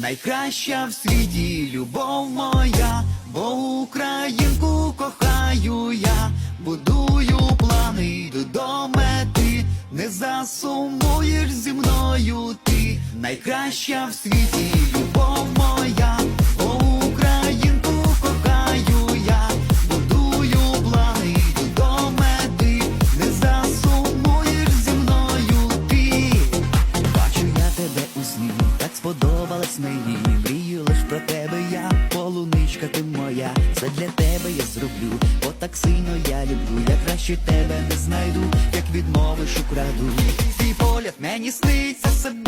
найкраща в світі любов моя, бо Українку кохаю я, будую плани, йду до мети, не засумуєш зі мною ти, найкраща в світі любов моя, бо Українку кохаю я, будую плани, до мети, не засумуєш зі мною ти. Бачу я тебе у сні, сподобалась мені. Мрію лиш про тебе я, полуничка ти моя. Все для тебе я зроблю, бо так сильно я люблю. Я краще тебе не знайду, як відмовиш украду. Твій погляд мені сниться, кольорово.